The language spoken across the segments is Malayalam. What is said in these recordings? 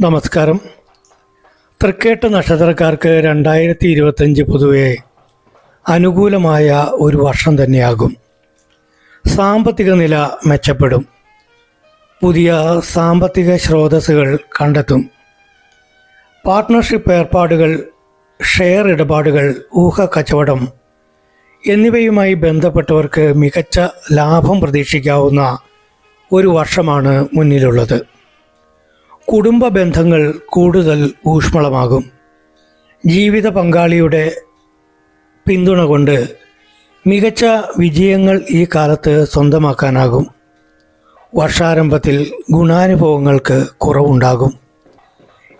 നമസ്കാരം. തൃക്കേട്ട നക്ഷത്രക്കാർക്ക് രണ്ടായിരത്തി ഇരുപത്തഞ്ച് പൊതുവെ അനുകൂലമായ ഒരു വർഷം തന്നെയാകും. സാമ്പത്തിക നില മെച്ചപ്പെടും. പുതിയ സാമ്പത്തിക സ്രോതസ്സുകൾ കണ്ടെത്തും. പാർട്ട്ണർഷിപ്പ് ഏർപ്പാടുകൾ ഷെയർ ഇടപാടുകൾ ഊഹ കച്ചവടം എന്നിവയുമായി ബന്ധപ്പെട്ടവർക്ക് മികച്ച ലാഭം പ്രതീക്ഷിക്കാവുന്ന ഒരു വർഷമാണ് മുന്നിലുള്ളത്. കുടുംബ ബന്ധങ്ങൾ കൂടുതൽ ഊഷ്മളമാകും. ജീവിത പങ്കാളിയുടെ പിന്തുണ കൊണ്ട് മികച്ച വിജയങ്ങൾ ഈ കാലത്ത് സ്വന്തമാക്കാനാകും. വർഷാരംഭത്തിൽ ഗുണാനുഭവങ്ങൾക്ക് കുറവുണ്ടാകും.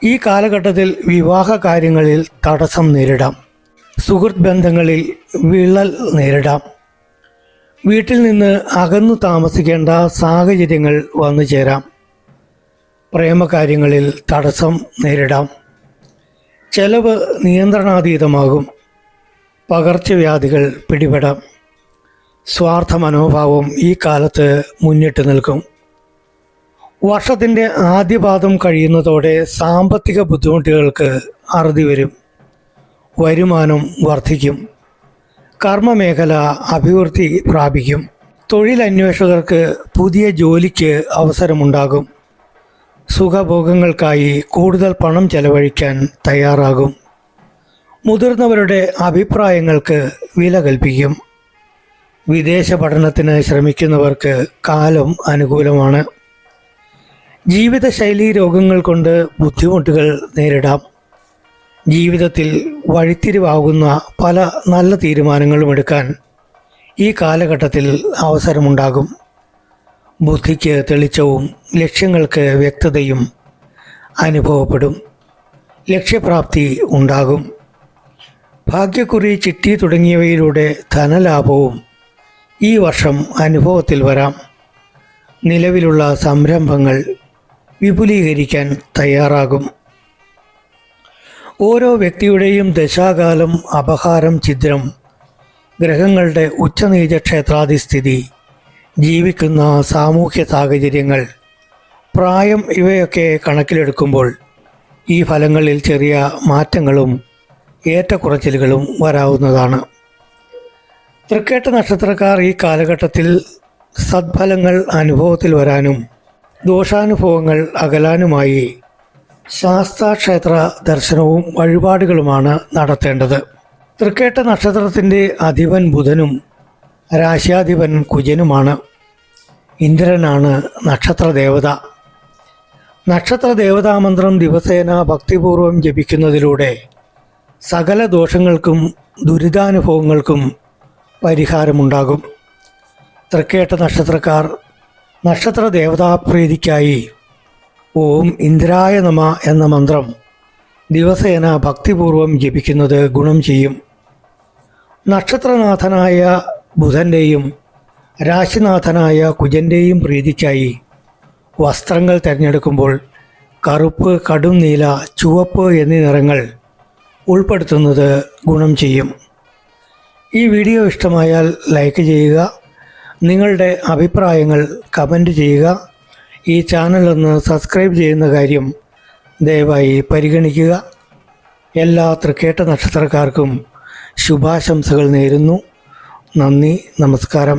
ഈ കാലഘട്ടത്തിൽ വിവാഹ കാര്യങ്ങളിൽ തടസ്സം നേരിടാം. സുഹൃത്ത് ബന്ധങ്ങളിൽ വിള്ളൽ നേരിടാം. വീട്ടിൽ നിന്ന് അകന്നു താമസിക്കേണ്ട സാഹചര്യങ്ങൾ വന്നു ചേരാം പ്രേമകാര്യങ്ങളിൽ തടസ്സം നേരിടാം. ചെലവ് നിയന്ത്രണാതീതമാകും. പകർച്ചവ്യാധികൾ പിടിപെടാം. സ്വാർത്ഥ മനോഭാവം ഈ കാലത്ത് മുന്നിട്ട് നിൽക്കും. വർഷത്തിന്റെ ആദ്യപാദം കഴിയുന്നതോടെ സാമ്പത്തിക ബുദ്ധിമുട്ടുകൾക്ക് അറുതി വരും. വരുമാനം വർദ്ധിക്കും. കർമ്മമേഖല അഭിവൃദ്ധി പ്രാപിക്കും. തൊഴിലന്വേഷകർക്ക് പുതിയ ജോലിക്ക് അവസരമുണ്ടാകും. സുഖഭോഗങ്ങൾക്കായി കൂടുതൽ പണം ചെലവഴിക്കാൻ തയ്യാറാകും. മുതിർന്നവരുടെ അഭിപ്രായങ്ങൾക്ക് വില കൽപ്പിക്കും. വിദേശ പഠനത്തിന് ശ്രമിക്കുന്നവർക്ക് കാലം അനുകൂലമാണ്. ജീവിതശൈലി രോഗങ്ങൾ കൊണ്ട് ബുദ്ധിമുട്ടുകൾ നേരിടാം. ജീവിതത്തിൽ വഴിത്തിരിവാകുന്ന പല നല്ല തീരുമാനങ്ങളും എടുക്കാൻ ഈ കാലഘട്ടത്തിൽ അവസരമുണ്ടാകും. ബുദ്ധിക്ക് തെളിച്ചവും ലക്ഷ്യങ്ങൾക്ക് വ്യക്തതയും അനുഭവപ്പെടും. ലക്ഷ്യപ്രാപ്തി ഉണ്ടാകും. ഭാഗ്യക്കുറി ചിട്ടി തുടങ്ങിയവയിലൂടെ ധനലാഭവും ഈ വർഷം അനുഭവത്തിൽ വരാം. നിലവിലുള്ള സംരംഭങ്ങൾ വിപുലീകരിക്കാൻ തയ്യാറാകും. ഓരോ വ്യക്തിയുടെയും ദശാകാലം അപഹാരം ഛിദ്രം ഗ്രഹങ്ങളുടെ ഉച്ചനീച ക്ഷേത്രാധിസ്ഥിതി ജീവിക്കുന്ന സാമൂഹ്യ സാഹചര്യങ്ങൾ പ്രായം ഇവയൊക്കെ കണക്കിലെടുക്കുമ്പോൾ ഈ ഫലങ്ങളിൽ ചെറിയ മാറ്റങ്ങളും ഏറ്റക്കുറച്ചിലുകളും വരാവുന്നതാണ്. തൃക്കേട്ട നക്ഷത്രക്കാർ ഈ കാലഘട്ടത്തിൽ സദ്ഫലങ്ങൾ അനുഭവത്തിൽ വരാനും ദോഷാനുഭവങ്ങൾ അകലാനുമായി ശാസ്താക്ഷേത്ര ദർശനവും വഴിപാടുകളുമാണ് നടത്തേണ്ടത്. തൃക്കേട്ട നക്ഷത്രത്തിന്റെ അധിപൻ ബുധനും രാശ്യാധിപൻ കുജനുമാണ്. ഇന്ദ്രനാണ് നക്ഷത്രദേവത. നക്ഷത്രദേവതാ നക്ഷത്ര ദേവതാമന്ത്രം ദിവസേന ഭക്തിപൂർവം ജപിക്കുന്നതിലൂടെ സകല ദോഷങ്ങൾക്കും ദുരിതാനുഭവങ്ങൾക്കും പരിഹാരമുണ്ടാകും. തൃക്കേട്ട നക്ഷത്രക്കാർ നക്ഷത്ര ദേവതാപ്രീതിക്കായി ഓം ഇന്ദ്രായ നമ എന്ന മന്ത്രം ദിവസേന ഭക്തിപൂർവം ജപിക്കുന്നത് ഗുണം ചെയ്യും. നക്ഷത്രനാഥനായ ബുധന്റെയും രാശിനാഥനായ കുജന്റെയും പ്രീതിക്കായി വസ്ത്രങ്ങൾ തിരഞ്ഞെടുക്കുമ്പോൾ കറുപ്പ് കടും നീല ചുവപ്പ് എന്നീ നിറങ്ങൾ ഉൾപ്പെടുത്തുന്നത് ഗുണം ചെയ്യും. ഈ വീഡിയോ ഇഷ്ടമായാൽ ലൈക്ക് ചെയ്യുക നിങ്ങളുടെ അഭിപ്രായങ്ങൾ കമന്റ് ചെയ്യുക ഈ ചാനൽ ഒന്ന് സബ്സ്ക്രൈബ് ചെയ്യുന്ന കാര്യം ദയവായി പരിഗണിക്കുക. എല്ലാ തൃക്കേട്ട നക്ഷത്രക്കാർക്കും ശുഭാശംസകൾ നേരുന്നു. നന്ദി നമസ്കാരം.